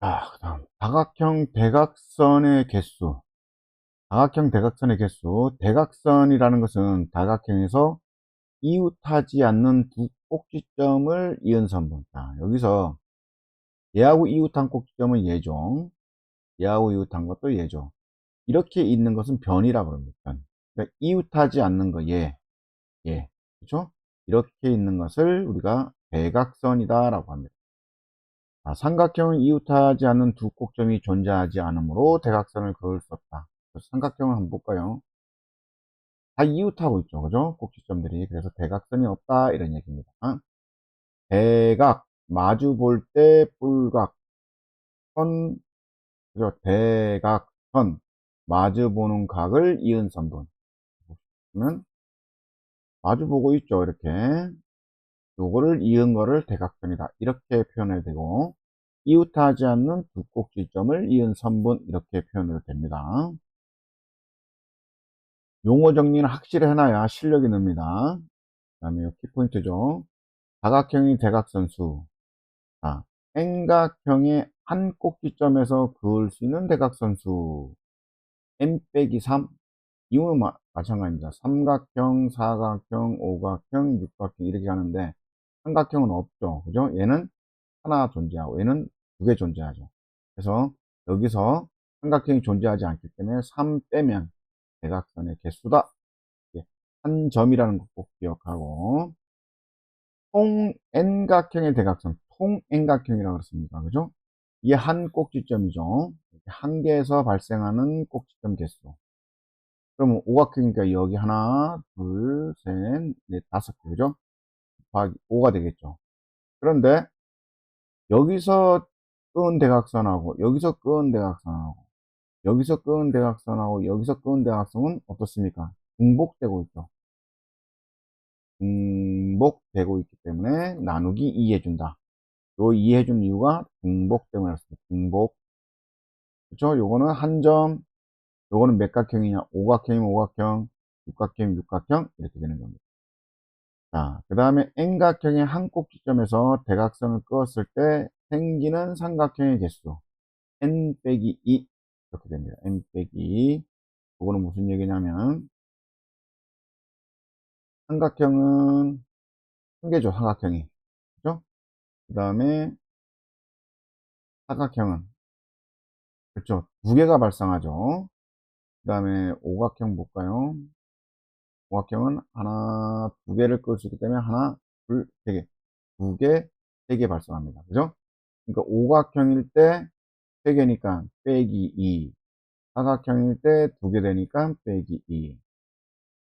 자, 그 다음 다각형 대각선의 개수. 다각형 대각선의 개수. 대각선이라는 것은 다각형에서 이웃하지 않는 두 꼭지점을 이은 선분 자, 여기서 얘하고 이웃한 꼭지점은 얘죠 얘하고 이웃한 것도 얘죠 이렇게 있는 것은 변이라고 합니다 변. 그러니까 이웃하지 않는 거 얘, 얘 그렇죠? 이렇게 있는 것을 우리가 대각선이다 라고 합니다. 자, 삼각형은 이웃하지 않는 두 꼭점이 존재하지 않으므로 대각선을 그을 수 없다. 그래서 삼각형을 한번 볼까요? 다 이웃하고 있죠. 그죠? 꼭지점들이. 그래서 대각선이 없다. 이런 얘기입니다. 대각, 마주 볼 때 뿔각, 선, 그죠? 대각, 선, 마주 보는 각을 이은 선분. 마주 보고 있죠. 이렇게. 요거를 이은 거를 대각선이다. 이렇게 표현해야 되고, 이웃하지 않는 두 꼭지점을 이은 선분 이렇게 표현해도 됩니다. 용어 정리는 확실히 해놔야 실력이 늡니다. 그 다음에 키포인트죠. 다각형이 대각선수. 자, N각형의 한 꼭지점에서 그을 수 있는 대각선수. N 빼기 3. 이유는 마, 마찬가지입니다. 삼각형, 사각형, 오각형, 육각형 이렇게 가는데 삼각형은 없죠. 그죠? 얘는 하나 존재하고 얘는 두 개 존재하죠. 그래서 여기서 삼각형이 존재하지 않기 때문에 3 빼면 대각선의 개수다. 한 점이라는 거 꼭 기억하고 통 N각형의 대각선, 통 N각형이라고 그랬습니다. 그죠? 이게 한 꼭지점이죠. 한 개에서 발생하는 꼭지점 개수. 그러면 오각형이니까 여기 하나, 둘, 셋, 넷, 다섯 개, 그죠? 곱하기 5가 되겠죠. 그런데 여기서 끄은 대각선하고 여기서 끄은 대각선하고 여기서 끄은 대각선하고 여기서 끄은 대각선은 어떻습니까? 중복되고 있죠. 중복되고 있기 때문에 나누기 2 해준다. 요 2 해준 이유가 중복 때문에 그렇습니다. 중복. 그렇죠? 요거는 한 점, 요거는 몇 각형이냐? 오각형이면 오각형, 육각형이면 육각형 이렇게 되는 겁니다. 자, 그 다음에 N각형의 한 꼭지점에서 대각선을 그었을 때 생기는 삼각형의 개수 N 빼기 2 이렇게 됩니다. N 빼기 2 그거는 무슨 얘기냐면 삼각형은 한 개죠. 삼각형이 그죠? 그 다음에 사각형은 그렇죠. 두 개가 발생하죠. 그 다음에 오각형 볼까요? 오각형은 하나, 두 개를 끌 수 있기 때문에 하나, 둘, 세 개. 두 개, 세 개 발생합니다. 그죠? 그러니까 오각형일 때 3개니까 빼기 2 사각형일 때 2개 되니까 빼기 2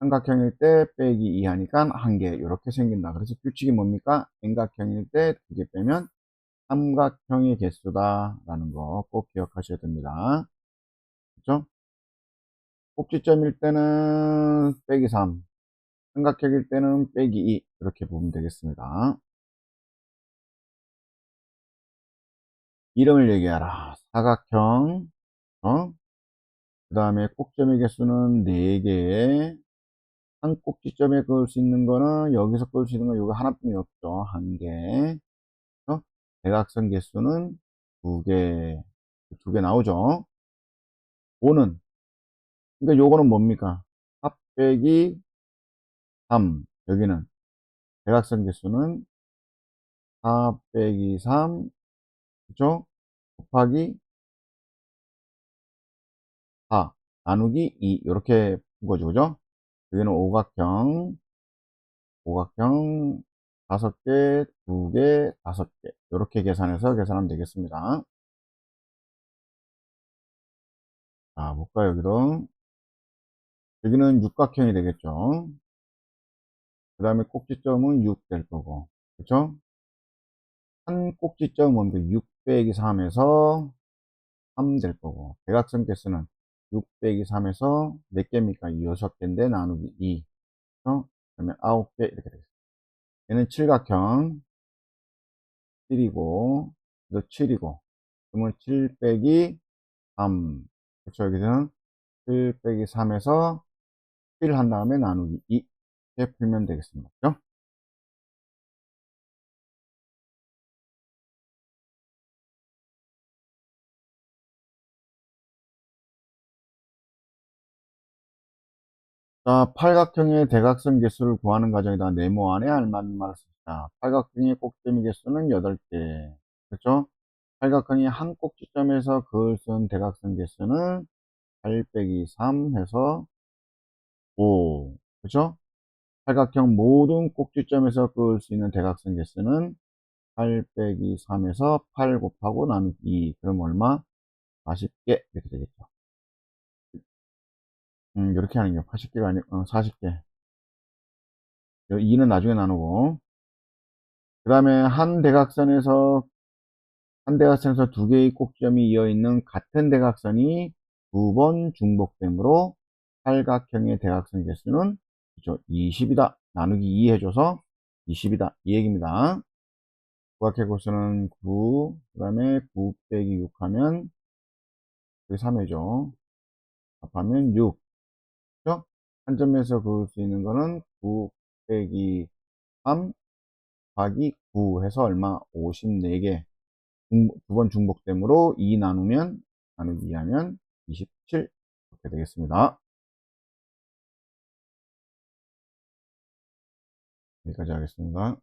삼각형일 때 빼기 2 하니까 1개 이렇게 생긴다 그래서 규칙이 뭡니까 N각형일 때 2개 빼면 삼각형의 개수다 라는 거 꼭 기억하셔야 됩니다 그렇죠? 꼭지점일 때는 빼기 3 삼각형일 때는 빼기 2 이렇게 보면 되겠습니다 이름을 얘기하라. 사각형, 어? 그 다음에 꼭점의 개수는 4개. 한 꼭지점에 그을 수 있는 거는 여기서 그을 수 있는 건 여기 하나뿐이 없죠. 한 개. 어? 대각선 개수는 2개. 2개 나오죠. 5는 그러니까 요거는 뭡니까? 4 빼기 3. 여기는 대각선 개수는 4 빼기 3. 그죠? 곱하기 4 나누기 2 이렇게 푼 거죠 그죠 여기는 오각형 오각형 5개 2개 5개 이렇게 계산해서 계산하면 되겠습니다 자 볼까요 여기도 여기는 육각형이 되겠죠. 그 다음에 꼭지점은 6 될 거고. 그렇죠 한 꼭지점은 뭡니까 6 빼기 3에서 3 될 거고. 대각선 개수는 6 빼기 3에서 몇 개입니까? 6개인데 나누기 2 어? 그러면 9개 이렇게 되겠습니다. 얘는 칠각형. 7이고 또 7이고. 그러면 7 빼기 3 그렇죠 여기서는 7 빼기 3에서 1을 한 다음에 나누기 2 이렇게 풀면 되겠습니다. 그죠? 자, 팔각형의 대각선 개수를 구하는 과정이다. 네모 안에 알맞는 말을 씁니다. 팔각형의 꼭지점 개수는 8개. 그렇죠? 팔각형이 한 꼭지점에서 그을 쓴 대각선 개수는 8 빼기 3 해서 5. 그렇죠? 팔각형 모든 꼭지점에서 그을 수 있는 대각선 개수는 8 빼기 3에서 8 곱하고 나누기 2. 그럼 얼마? 40개. 이렇게 되겠죠. 음, 이렇게 하는 게 80개가 아니고, 어, 40개. 2는 나중에 나누고. 그 다음에 한 대각선에서, 한 대각선에서 두 개의 꼭지점이 이어 있는 같은 대각선이 두 번 중복되므로 팔각형의 대각선 개수는 그죠? 20이다. 나누기 2 해줘서 20이다. 이 얘기입니다. 구각형 개수는 9, 그 다음에 9 빼기 6 하면 그게 3회죠. 합하면 6. 그죠? 한 점에서 그을 수 있는 거는 9 빼기 3 곱하기 9 해서 얼마? 54개. 두 번 중복되므로 2 나누면, 나누기 2 하면 27. 이렇게 되겠습니다. 여기까지 하겠습니다.